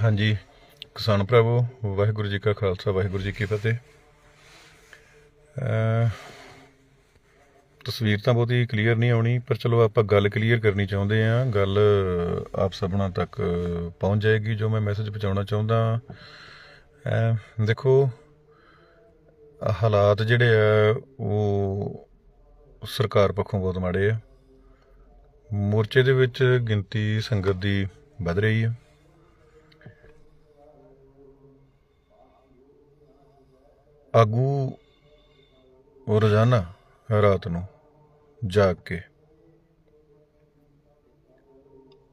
ਹਾਂਜੀ, ਕਿਸਾਨ ਭਰਾਵੋ, ਵਾਹਿਗੁਰੂ ਜੀ ਕਾ ਖਾਲਸਾ, ਵਾਹਿਗੁਰੂ ਜੀ ਕੀ ਫਤਿਹ। ਤਸਵੀਰ ਤਾਂ ਬਹੁਤੀ ਕਲੀਅਰ ਨਹੀਂ ਆਉਣੀ, ਪਰ ਚਲੋ ਆਪਾਂ ਗੱਲ ਕਲੀਅਰ ਕਰਨੀ ਚਾਹੁੰਦੇ ਆ ਗੱਲ ਆਪ ਸਭਨਾਂ ਤੱਕ ਪਹੁੰਚ ਜਾਏਗੀ, ਜੋ ਮੈਂ ਮੈਸੇਜ ਪਹੁੰਚਾਉਣਾ ਚਾਹੁੰਦਾ ਦੇਖੋ, ਹਾਲਾਤ ਜਿਹੜੇ ਆ, ਉਹ ਸਰਕਾਰ ਪੱਖੋਂ ਬਹੁਤ ਮਾੜੇ ਆ। ਮੋਰਚੇ ਦੇ ਵਿੱਚ ਗਿਣਤੀ ਸੰਗਤ ਦੀ ਵੱਧ ਰਹੀ ਹੈ ਆਗੂ ਰੋਜ਼ਾਨਾ ਰਾਤ ਨੂੰ ਜਾਗ ਕੇ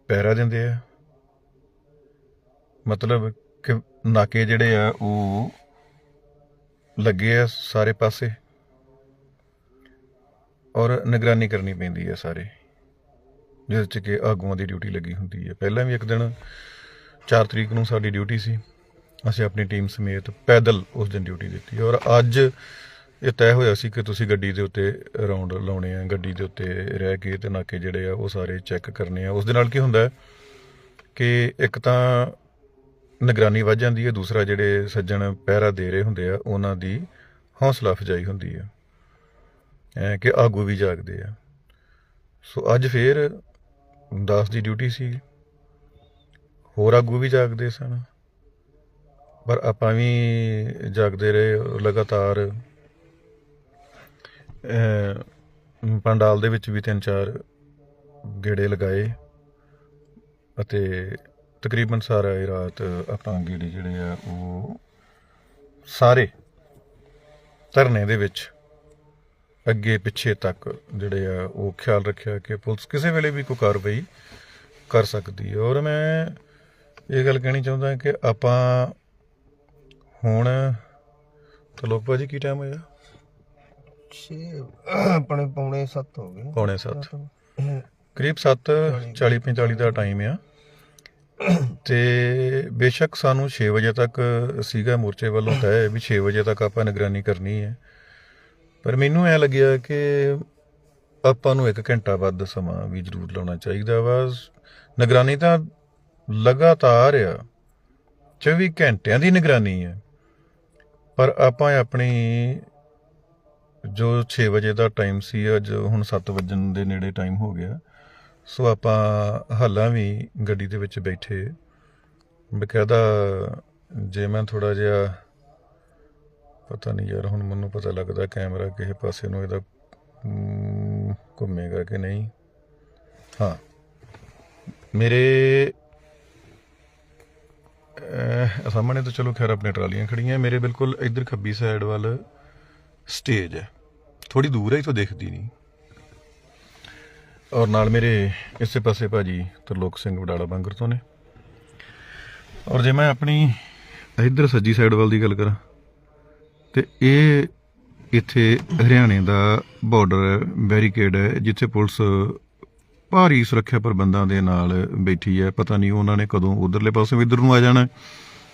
ਪਹਿਰਾ ਦਿੰਦੇ ਆ। ਮਤਲਬ ਕਿ ਨਾਕੇ ਜਿਹੜੇ ਆ, ਉਹ ਲੱਗੇ ਆ ਸਾਰੇ ਪਾਸੇ ਔਰ ਨਿਗਰਾਨੀ ਕਰਨੀ ਪੈਂਦੀ ਹੈ ਸਾਰੇ ਜਿਸ ਚ ਕਿ ਆਗੂਆਂ ਦੀ ਡਿਊਟੀ ਲੱਗੀ ਹੁੰਦੀ ਹੈ ਪਹਿਲਾਂ ਵੀ ਇੱਕ ਦਿਨ 4 ਤਰੀਕ ਨੂੰ ਸਾਡੀ ਡਿਊਟੀ ਸੀ। ਅਸੀਂ ਆਪਣੀ ਟੀਮ ਸਮੇਤ ਪੈਦਲ ਉਸ ਦਿਨ ਡਿਊਟੀ ਦਿੱਤੀ। ਔਰ ਅੱਜ ਇਹ ਤੈਅ ਹੋਇਆ ਸੀ ਕਿ ਤੁਸੀਂ ਗੱਡੀ ਦੇ ਉੱਤੇ ਰਾਉਂਡ ਲਾਉਣੇ ਆ, ਗੱਡੀ ਦੇ ਉੱਤੇ ਰਹਿ ਕੇ ਤੇ ਨਾਕੇ ਜਿਹੜੇ ਆ ਉਹ ਸਾਰੇ ਚੈੱਕ ਕਰਨੇ ਆ। ਉਸ ਦੇ ਨਾਲ ਕੀ ਹੁੰਦਾ ਕਿ ਇੱਕ ਤਾਂ ਨਿਗਰਾਨੀ ਵੱਧ ਜਾਂਦੀ ਹੈ, ਦੂਸਰਾ ਜਿਹੜੇ ਸੱਜਣ ਪਹਿਰਾ ਦੇ ਰਹੇ ਹੁੰਦੇ ਆ, ਉਹਨਾਂ ਦੀ ਹੌਸਲਾ ਅਫਜਾਈ ਹੁੰਦੀ ਆ। ਐ ਕਿ ਆਗੂ ਵੀ ਜਾਗਦੇ ਆ। ਸੋ ਅੱਜ ਫੇਰ 10 ਦੀ ਡਿਊਟੀ ਸੀ। ਹੋਰ ਆਗੂ ਵੀ ਜਾਗਦੇ ਸਨ। ਪਰ ਆਪਾਂ ਵੀ ਜਾਗਦੇ ਰਹੇ, ਲਗਾਤਾਰ ਪੰਡਾਲ ਦੇ ਵਿੱਚ ਵੀ ਤਿੰਨ ਚਾਰ ਗੇੜੇ ਲਗਾਏ ਅਤੇ ਤਕਰੀਬਨ ਸਾਰਾ ਇਹ ਰਾਤ ਆਪਾਂ ਗੇੜੇ ਜਿਹੜੇ ਆ ਉਹ ਸਾਰੇ ਧਰਨੇ ਦੇ ਵਿੱਚ ਅੱਗੇ ਪਿੱਛੇ ਤੱਕ ਜਿਹੜੇ ਆ ਉਹ ਖਿਆਲ ਰੱਖਿਆ ਕਿ ਪੁਲਿਸ ਕਿਸੇ ਵੇਲੇ ਵੀ ਕੋਈ ਕਾਰਵਾਈ ਕਰ ਸਕਦੀ ਹੈ। ਔਰ ਮੈਂ ਇਹ ਗੱਲ ਕਹਿਣੀ ਚਾਹੁੰਦਾ ਕਿ ਆਪਾਂ ਹੁਣ ਤਲੋਕ ਭਾਜੀ ਕੀ ਟਾਈਮ ਹੋਇਆ? ਆਪਣੇ ਪੌਣੇ 7 ਹੋ ਗਏ। ਪੌਣੇ 7 ਕਰੀਬ 7 40 45 ਦਾ ਟਾਈਮ ਆ। ਤੇ ਬੇਸ਼ੱਕ ਸਾਨੂੰ 6 ਵਜੇ ਤੱਕ ਸੀਗਾ ਮੋਰਚੇ ਵੱਲੋਂ ਤੈਅ ਵੀ 6 ਵਜੇ ਤੱਕ ਆਪਾਂ ਨਿਗਰਾਨੀ ਕਰਨੀ ਹੈ। ਪਰ ਮੈਨੂੰ ਐ ਲੱਗਿਆ ਕਿ ਆਪਾਂ ਨੂੰ 1 ਘੰਟਾ ਵੱਧ ਸਮਾਂ ਵੀ ਜ਼ਰੂਰ ਲਾਉਣਾ ਚਾਹੀਦਾ ਵਾ। ਨਿਗਰਾਨੀ ਤਾਂ ਲਗਾਤਾਰ ਆ। 24 ਘੰਟਿਆਂ ਦੀ ਨਿਗਰਾਨੀ ਹੈ ਪਰ ਆਪਾਂ ਆਪਣੀ ਜੋ 6 ਵਜੇ ਦਾ ਟਾਈਮ ਸੀ, ਅੱਜ ਹੁਣ 7 ਵਜਣ ਦੇ ਨੇੜੇ ਟਾਈਮ ਹੋ ਗਿਆ। ਸੋ ਆਪਾਂ ਹਾਲਾਂ ਵੀ ਗੱਡੀ ਦੇ ਵਿੱਚ ਬੈਠੇ। ਬਕਾਇਦਾ ਜੇ ਮੈਂ ਥੋੜਾ ਜਿਹਾ, ਪਤਾ ਨਹੀਂ ਯਾਰ, ਹੁਣ ਮੈਨੂੰ ਪਤਾ ਲੱਗਦਾ ਕੈਮਰਾ ਕਿਸੇ ਪਾਸੇ ਨੂੰ ਇਹਦਾ ਘੁੰਮੇਗਾ ਕਿ ਨਹੀਂ। ਹਾਂ। ਮੇਰੇ ਸਾਹਮਣੇ ਤਾਂ ਚਲੋ ਖੈਰ ਆਪਣੇ ਟਰਾਲੀਆਂ ਖੜੀਆਂ। ਮੇਰੇ ਬਿਲਕੁਲ ਇੱਧਰ ਖੱਬੀ ਸਾਈਡ ਵੱਲ ਸਟੇਜ ਹੈ। ਥੋੜੀ ਦੂਰ ਹੈ, ਇਥੋਂ ਦਿਖਦੀ ਨਹੀਂ। ਔਰ ਨਾਲ ਮੇਰੇ ਇਸੇ ਪਾਸੇ ਭਾਜੀ ਤਰਲੋਕ ਸਿੰਘ ਵਡਾਲਾ ਬੰਗਰ ਤੋਂ ਨੇ। ਔਰ ਜੇ ਮੈਂ ਆਪਣੀ ਇੱਧਰ ਸੱਜੀ ਸਾਈਡ ਵੱਲ ਦੀ ਗੱਲ ਕਰਾਂ, ਤੇ ਇਹ ਇੱਥੇ ਹਰਿਆਣੇ ਦਾ ਬਾਰਡਰ ਬੈਰੀਕੇਡ ਹੈ, ਜਿੱਥੇ ਪੁਲਿਸ ਭਾਰੀ ਸੁਰੱਖਿਆ ਪ੍ਰਬੰਧਾਂ ਦੇ ਨਾਲ ਬੈਠੀ ਹੈ। ਪਤਾ ਨਹੀਂ ਉਹਨਾਂ ਨੇ ਕਦੋਂ ਉਧਰਲੇ ਪਾਸੇ ਵੀ ਨੂੰ ਆ ਜਾਣਾ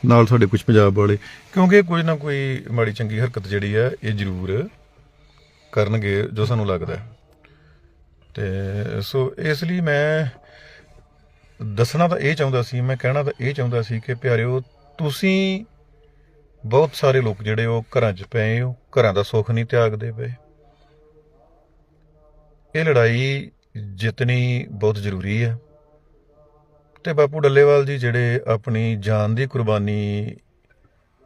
ਨਾਲ ਸਾਡੇ ਕੁਝ ਪੰਜਾਬ ਵਾਲੇ। ਕਿਉਂਕਿ ਕੁਝ ਨਾ ਕੋਈ ਮਾੜੀ ਚੰਗੀ ਹਰਕਤ ਜਿਹੜੀ ਹੈ, ਇਹ ਜ਼ਰੂਰ ਕਰਨਗੇ, ਜੋ ਸਾਨੂੰ ਲੱਗਦਾ ਤੇ ਸੋ ਇਸ ਲਈ ਮੈਂ ਦੱਸਣਾ ਤਾਂ ਇਹ ਚਾਹੁੰਦਾ ਸੀ, ਮੈਂ ਕਹਿਣਾ ਤਾਂ ਇਹ ਚਾਹੁੰਦਾ ਸੀ ਕਿ ਪਿਆਰਿਓ, ਤੁਸੀਂ ਬਹੁਤ ਸਾਰੇ ਲੋਕ ਜਿਹੜੇ ਉਹ ਘਰਾਂ 'ਚ ਪਏ ਹੋ, ਘਰਾਂ ਦਾ ਸੁੱਖ ਨਹੀਂ ਤਿਆਗਦੇ ਪਏ। ਇਹ ਲੜਾਈ ਜਿੱਤਣੀ ਬਹੁਤ ਜ਼ਰੂਰੀ ਹੈ ਤੇ ਬਾਪੂ ਡੱਲੇਵਾਲ ਜੀ ਜਿਹੜੇ ਆਪਣੀ ਜਾਨ ਦੀ ਕੁਰਬਾਨੀ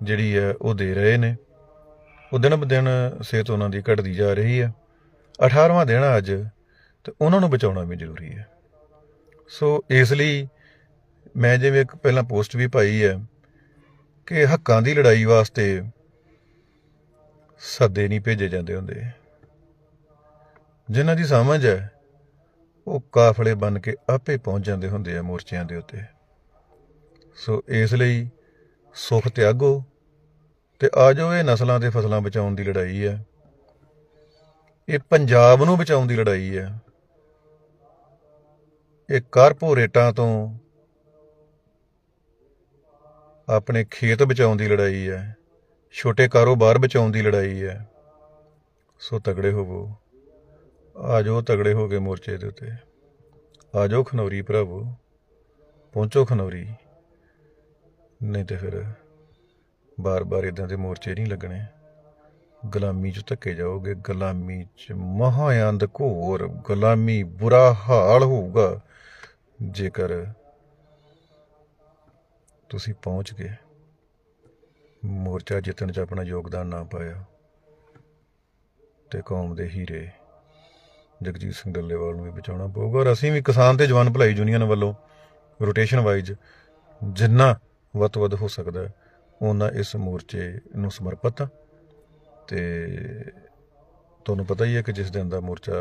ਜਿਹੜੀ ਹੈ ਉਹ ਦੇ ਰਹੇ ਨੇ। ਉਹ ਦਿਨ ਬ ਦਿਨ ਸਿਹਤ ਉਹਨਾਂ ਦੀ ਘਟਦੀ ਜਾ ਰਹੀ ਹੈ 18ਵਾਂ ਦਿਨ ਅੱਜ, ਤੇ ਉਹਨਾਂ ਨੂੰ ਬਚਾਉਣਾ ਵੀ ਜ਼ਰੂਰੀ ਹੈ ਸੋ ਇਸ ਲਈ ਮੈਂ ਜਿਵੇਂ ਇੱਕ ਪਹਿਲਾਂ ਪੋਸਟ ਵੀ ਪਾਈ ਹੈ ਕਿ ਹੱਕਾਂ ਦੀ ਲੜਾਈ ਵਾਸਤੇ ਸੱਦੇ ਨਹੀਂ ਭੇਜੇ ਜਾਂਦੇ ਹੁੰਦੇ। ਜਿਨ੍ਹਾਂ ਦੀ ਸਮਝ ਹੈ ਉਹ ਕਾਫਲੇ ਬਣ ਕੇ ਆਪੇ ਪਹੁੰਚ ਜਾਂਦੇ ਹੁੰਦੇ ਆ ਮੋਰਚਿਆਂ ਦੇ ਉੱਤੇ। ਸੋ ਇਸ ਲਈ ਸੁਖ ਤਿਆਗੋ ਤੇ ਆ ਜਾਓ ਇਹ ਨਸਲਾਂ ਤੇ ਫਸਲਾਂ ਬਚਾਉਣ ਦੀ ਲੜਾਈ ਹੈ ਇਹ ਪੰਜਾਬ ਨੂੰ ਬਚਾਉਣ ਦੀ ਲੜਾਈ ਹੈ ਇਹ ਕਾਰਪੋਰੇਟਾਂ ਤੋਂ ਆਪਣੇ ਖੇਤ ਬਚਾਉਣ ਦੀ ਲੜਾਈ ਹੈ ਛੋਟੇ ਕਾਰੋਬਾਰ ਬਚਾਉਣ ਦੀ ਲੜਾਈ ਹੈ ਸੋ ਤਗੜੇ ਹੋਵੋ। ਆ ਜਾਓ ਤਗੜੇ ਹੋ ਕੇ ਮੋਰਚੇ ਦੇ ਉੱਤੇ। ਆ ਜਾਓ ਖਨੌਰੀ ਭਰਾਵੋ ਪਹੁੰਚੋ ਖਨੌਰੀ। ਨਹੀਂ ਤੇ ਫਿਰ ਬਾਰ-ਬਾਰ ਇਦਾਂ ਦੇ ਮੋਰਚੇ ਨਹੀਂ ਲੱਗਣੇ। ਗੁਲਾਮੀ 'ਚ ਧੱਕੇ ਜਾਓਗੇ, ਗੁਲਾਮੀ 'ਚ ਮਹਾਯੰਦ ਘੋਰ, ਗੁਲਾਮੀ ਬੁਰਾ ਹਾਲ ਹੋਊਗਾ। ਜੇਕਰ ਤੁਸੀਂ ਪਹੁੰਚ ਗਏ, ਮੋਰਚਾ ਜਿੱਤਣ 'ਚ ਆਪਣਾ ਯੋਗਦਾਨ ਨਾ ਪਾਇਆ, ਤੇ ਕੌਮ ਦੇ ਹੀਰੇ ਜਗਜੀਤ ਸਿੰਘ ਡੱਲੇਵਾਲ ਨੂੰ ਵੀ ਬਚਾਉਣਾ ਪਊਗਾ। ਔਰ ਅਸੀਂ ਵੀ ਕਿਸਾਨ ਤੇ ਜਵਾਨ ਭਲਾਈ ਯੂਨੀਅਨ ਵੱਲੋਂ ਰੋਟੇਸ਼ਨ ਵਾਈਜ਼ ਜਿੰਨਾ ਵੱਧ ਤੋਂ ਵੱਧ ਹੋ ਸਕਦਾ ਹੈ, ਉਹਨਾਂ ਇਸ ਮੋਰਚੇ ਨੂੰ ਸਮਰਪਿਤ ਹਾਂ ਤੇ ਤੁਹਾਨੂੰ ਪਤਾ ਹੀ ਹੈ ਕਿ ਜਿਸ ਦਿਨ ਦਾ ਮੋਰਚਾ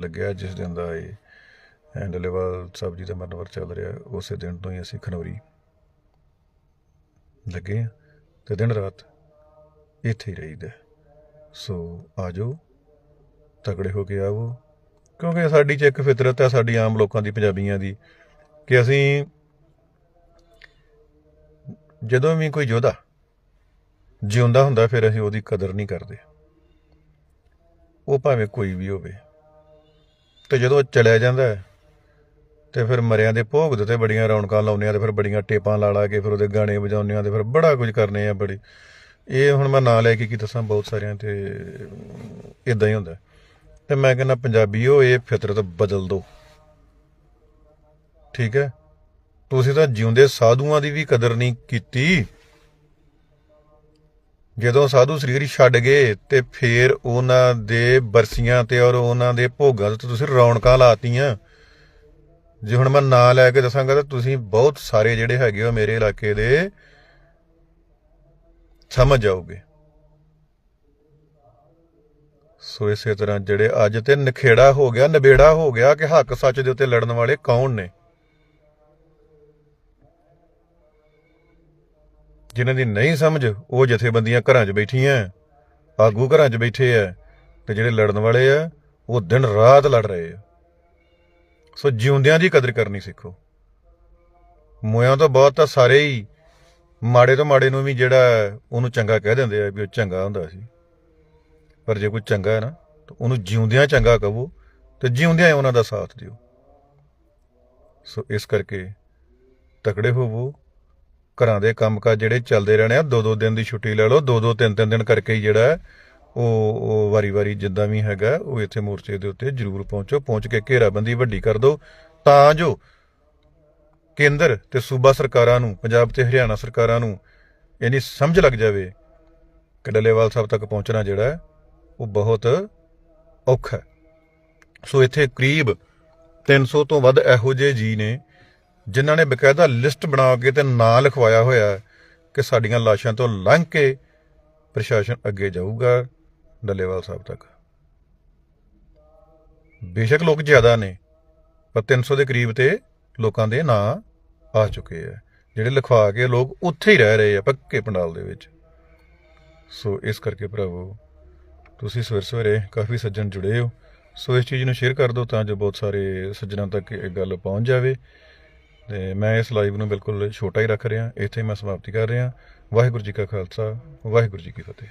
ਲੱਗਿਆ ਜਿਸ ਦਿਨ ਦਾ ਇਹ ਡੱਲੇਵਾਲ ਸਾਹਿਬ ਜੀ ਦਾ ਮਰਨਵਰ ਚੱਲ ਰਿਹਾ ਉਸੇ ਦਿਨ ਤੋਂ ਹੀ ਅਸੀਂ ਖਨੌਰੀ ਲੱਗੇ ਹਾਂ ਤੇ ਦਿਨ ਰਾਤ ਇੱਥੇ ਹੀ ਰਹੀਦਾ ਸੋ ਆਜੋ ਤਕੜੇ ਹੋ ਕੇ ਆਵੋ। ਕਿਉਂਕਿ ਸਾਡੀ ਚ ਇੱਕ ਫਿਤਰਤ ਹੈ ਸਾਡੀ ਆਮ ਲੋਕਾਂ ਦੀ ਪੰਜਾਬੀਆਂ ਦੀ ਕਿ ਅਸੀਂ ਜਦੋਂ ਵੀ ਕੋਈ ਯੋਧਾ ਜਿਉਂਦਾ ਹੁੰਦਾ ਫਿਰ ਅਸੀਂ ਉਹਦੀ ਕਦਰ ਨਹੀਂ ਕਰਦੇ। ਉਹ ਭਾਵੇਂ ਕੋਈ ਵੀ ਹੋਵੇ। ਤੇ ਜਦੋਂ ਚਲਿਆ ਜਾਂਦਾ ਹੈ, ਤੇ ਫਿਰ ਮਰਿਆਂ ਦੇ ਭੋਗ ਦਿੱਤੇ ਬੜੀਆਂ ਰੌਣਕਾਂ ਲਾਉਂਦੇ ਆ ਤੇ ਫਿਰ ਬੜੀਆਂ ਟੇਪਾਂ ਲਾ ਲਾ ਕੇ ਫਿਰ ਉਹਦੇ ਗਾਣੇ ਵਜਾਉਂਦੇ ਆ ਤੇ ਫਿਰ ਬੜਾ ਕੁਝ ਕਰਨੇ ਆ ਬੜੀ। ਇਹ ਹੁਣ ਮੈਂ ਨਾਂ ਲੈ ਕੇ ਕੀ ਦੱਸਾਂ ਬਹੁਤ ਸਾਰਿਆਂ ਤੇ ਇਦਾਂ ਹੀ ਹੁੰਦਾ। ਤੇ ਮੈਂ ਕਹਿੰਦਾ ਪੰਜਾਬੀਓ ਇਹ ਫਿਤਰਤ ਬਦਲ ਦਿਓ ਠੀਕ ਹੈ? ਤੁਸੀਂ ਤਾਂ ਜਿਉਂਦੇ ਸਾਧੂਆਂ ਦੀ ਵੀ ਕਦਰ ਨਹੀਂ ਕੀਤੀ। ਜਦੋਂ ਸਾਧੂ ਸਰੀਰ ਛੱਡ ਗਏ ਤੇ ਫੇਰ ਉਹਨਾਂ ਦੇ ਬਰਸੀਆਂ ਤੇ ਔਰ ਉਹਨਾਂ ਦੇ ਭੋਗਾਂ ਤੇ ਤੁਸੀਂ ਰੌਣਕਾਂ ਲਾਤੀਆਂ। ਜੇ ਹੁਣ ਮੈਂ ਨਾਂ ਲੈ ਕੇ ਦੱਸਾਂਗਾ ਤਾਂ ਤੁਸੀਂ ਬਹੁਤ ਸਾਰੇ ਜਿਹੜੇ ਹੈਗੇ ਹੋ ਮੇਰੇ ਇਲਾਕੇ ਦੇ, ਸਮਝ ਜਾਓਗੇ। ਸੋ ਇਸੇ ਤਰ੍ਹਾਂ ਜਿਹੜੇ ਅੱਜ ਤੇ ਨਖੇੜਾ ਹੋ ਗਿਆ, ਨਬੇੜਾ ਹੋ ਗਿਆ ਕਿ ਹੱਕ ਸੱਚ ਦੇ ਉੱਤੇ ਲੜਨ ਵਾਲੇ ਕੌਣ ਨੇ? ਜਿਨ੍ਹਾਂ ਦੀ ਨਹੀਂ ਸਮਝ, ਉਹ ਜਥੇਬੰਦੀਆਂ ਘਰਾਂ 'ਚ ਬੈਠੀਆਂ, ਆਗੂ ਘਰਾਂ 'ਚ ਬੈਠੇ ਆ ਤੇ ਜਿਹੜੇ ਲੜਨ ਵਾਲੇ ਆ, ਉਹ ਦਿਨ ਰਾਤ ਲੜ ਰਹੇ ਆ। ਸੋ ਜਿਉਂਦਿਆਂ ਦੀ ਕਦਰ ਕਰਨੀ ਸਿੱਖੋ। ਮੋਇਆਂ ਤੋਂ ਬਹੁਤ ਤਾਂ ਸਾਰੇ ਹੀ ਮਾੜੇ ਤੋਂ ਮਾੜੇ ਨੂੰ ਵੀ ਜਿਹੜਾ ਉਹਨੂੰ ਚੰਗਾ ਕਹਿ ਦਿੰਦੇ ਆ ਵੀ ਉਹ ਚੰਗਾ ਹੁੰਦਾ ਸੀ। ਪਰ ਜੇ ਕੋਈ ਚੰਗਾ ਹੈ ਨਾ ਤਾਂ ਉਹਨੂੰ ਜਿਉਂਦਿਆਂ ਚੰਗਾ ਕਹੋ ਤੇ ਜਿਉਂਦਿਆਂ ਉਹਨਾਂ ਦਾ ਸਾਥ ਦਿਓ। ਸੋ ਇਸ ਕਰਕੇ ਤਕੜੇ ਹੋਵੋ ਘਰਾਂ ਦੇ ਕੰਮਕਾਜ ਜਿਹੜੇ ਚੱਲਦੇ ਰਹਿਣੇ ਆ ਦੋ ਦੋ ਦਿਨ ਦੀ ਛੁੱਟੀ ਲੈ ਲਓ ਦੋ ਦੋ ਤਿੰਨ ਤਿੰਨ ਦਿਨ ਕਰਕੇ ਹੀ ਜਿਹੜਾ ਉਹ ਉਹ ਵਾਰੀ-ਵਾਰੀ ਜਿੱਦਾਂ ਵੀ ਹੈਗਾ ਉਹ ਇੱਥੇ ਮੋਰਚੇ ਦੇ ਉੱਤੇ ਜ਼ਰੂਰ ਪਹੁੰਚੋ ਪਹੁੰਚ ਕੇ ਘੇਰਾਬੰਦੀ ਵੱਡੀ ਕਰ ਦਿਓ। ਤਾਂ ਜੋ ਕੇਂਦਰ ਤੇ ਸੂਬਾ ਸਰਕਾਰਾਂ ਨੂੰ ਪੰਜਾਬ ਤੇ ਹਰਿਆਣਾ ਸਰਕਾਰਾਂ ਨੂੰ ਇਹਨੀ ਸਮਝ ਲੱਗ ਜਾਵੇ ਕਿ ਡੱਲੇਵਾਲ ਸਾਹਿਬ ਤੱਕ ਪਹੁੰਚਣਾ ਜਿਹੜਾ ਹੈ, ਉਹ ਬਹੁਤ ਔਖਾ ਸੋ ਇੱਥੇ ਕਰੀਬ 300 ਤੋਂ ਵੱਧ ਇਹੋ ਜਿਹੇ ਜੀ ਨੇ, ਜਿਨ੍ਹਾਂ ਨੇ ਬਕਾਇਦਾ ਲਿਸਟ ਬਣਾ ਕੇ ਤੇ ਨਾਂ ਲਿਖਵਾਇਆ ਹੋਇਆ ਹੈ ਕਿ ਸਾਡੀਆਂ ਲਾਸ਼ਾਂ ਤੋਂ ਲੰਘ ਕੇ ਪ੍ਰਸ਼ਾਸਨ ਅੱਗੇ ਜਾਊਗਾ, ਡੱਲੇਵਾਲ ਸਾਹਿਬ ਤੱਕ। ਬੇਸ਼ੱਕ ਲੋਕ ਜ਼ਿਆਦਾ ਨੇ, ਪਰ 300 ਦੇ ਕਰੀਬ ਤੇ ਲੋਕਾਂ ਦੇ ਨਾਂ ਆ ਚੁੱਕੇ ਆ ਜਿਹੜੇ ਲਿਖਵਾ ਕੇ ਲੋਕ ਉੱਥੇ ਹੀ ਰਹਿ ਰਹੇ ਆ ਪੱਕੇ ਪੰਡਾਲ ਦੇ ਵਿੱਚ। ਸੋ ਇਸ ਕਰਕੇ ਭਰਾਵੋ ਤੁਸੀਂ ਸਵੇਰ ਸਵੇਰੇ ਕਾਫੀ ਸੱਜਣ ਜੁੜੇ ਹੋ। ਸੋ ਇਸ ਚੀਜ਼ ਨੂੰ ਸ਼ੇਅਰ ਕਰ ਦਿਓ ਤਾਂ ਜੋ ਬਹੁਤ ਸਾਰੇ ਸੱਜਣਾਂ ਤੱਕ ਇਹ ਗੱਲ ਪਹੁੰਚ ਜਾਵੇ। ਤੇ ਮੈਂ ਇਸ ਲਾਈਵ ਨੂੰ ਬਿਲਕੁਲ ਛੋਟਾ ਹੀ ਰੱਖ ਰਿਹਾ। ਇੱਥੇ ਮੈਂ ਸਮਾਪਤੀ ਕਰ ਰਿਹਾ। ਵਾਹਿਗੁਰੂ ਜੀ ਕਾ ਖਾਲਸਾ, ਵਾਹਿਗੁਰੂ ਜੀ ਕੀ ਫਤਿਹ।